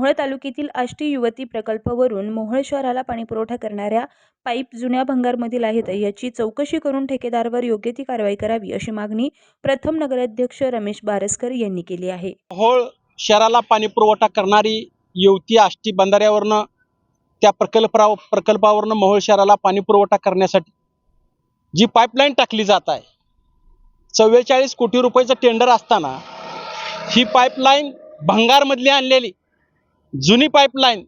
मोहोळ तालुक्यातील आष्टी युवती प्रकल्पावरून मोहोळ शहराला पाणीपुरवठा करणाऱ्या पाईप जुन्या भंगारमधील आहेत. याची चौकशी करून ठेकेदारवर योग्य ती कारवाई करावी अशी मागणी प्रथम नगराध्यक्ष रमेश बारसकर यांनी केली आहे. मोहोळ शहराला पाणी पुरवठा करणारी युवती आष्टी बंधाऱ्यावरनं त्या प्रकल्पा प्रकल्पावरनं मोहोळ शहराला पाणी पुरवठा करण्यासाठी जी पाईपलाईन टाकली जात आहे चव्वेचाळीस कोटी रुपयाचं टेंडर असताना ही पाईपलाईन भंगारमधली आणलेली. जुनी पाईपलाईन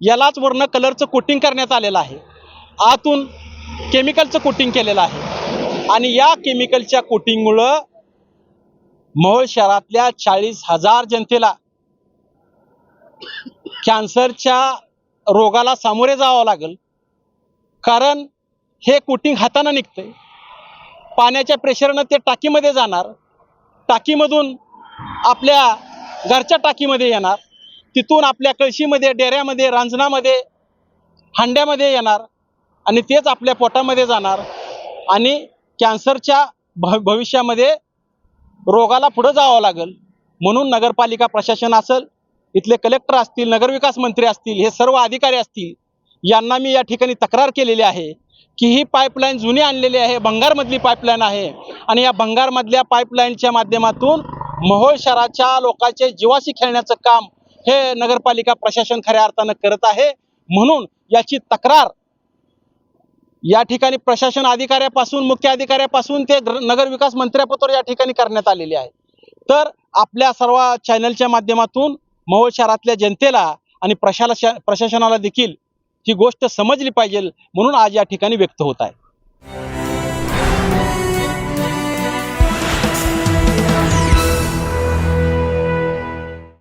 यालाच वरनं कलरचं कोटिंग करण्यात आलेलं आहे. आतून केमिकलचं कोटिंग केलेलं आहे. आणि या केमिकलच्या कोटिंगमुळं मोहोळ शहरातल्या चाळीस हजार जनतेला कॅन्सरच्या रोगाला सामोरे जावं लागेल. कारण हे कोटिंग हातानं निघतंय. पाण्याच्या प्रेशरनं ते टाकीमध्ये जाणार. टाकीमधून आपल्या घरच्या टाकीमध्ये येणार. तिथून आपल्या कळशीमध्ये डेऱ्यामध्ये रांजणामध्ये हांड्यामध्ये येणार आणि तेच आपल्या पोटामध्ये जाणार आणि कॅन्सरच्या भ भविष्यामध्ये रोगाला पुढं जावं लागेल. म्हणून नगरपालिका प्रशासन असेल इथले कलेक्टर असतील नगरविकास मंत्री असतील हे सर्व अधिकारी असतील यांना मी या ठिकाणी तक्रार केलेली आहे की ही पाईपलाईन जुनी आणलेली आहे भंगारमधली पाईपलाईन आहे आणि या भंगारमधल्या पाईपलाईनच्या माध्यमातून मोहोळ शहराच्या लोकांचे जीवाशी खेळण्याचं काम हे नगरपालिका प्रशासन खऱ्या अर्थानं करत आहे. म्हणून याची तक्रार या ठिकाणी प्रशासन अधिकाऱ्यापासून मुख्य अधिकाऱ्यापासून ते नगरविकास मंत्र्यापत्र या ठिकाणी करण्यात आलेली आहे. तर आपल्या सर्व चॅनलच्या माध्यमातून मोहोळ शहरातल्या जनतेला आणि प्रशाला प्रशासनाला देखील ही गोष्ट समजली पाहिजे म्हणून आज या ठिकाणी व्यक्त होत आहे.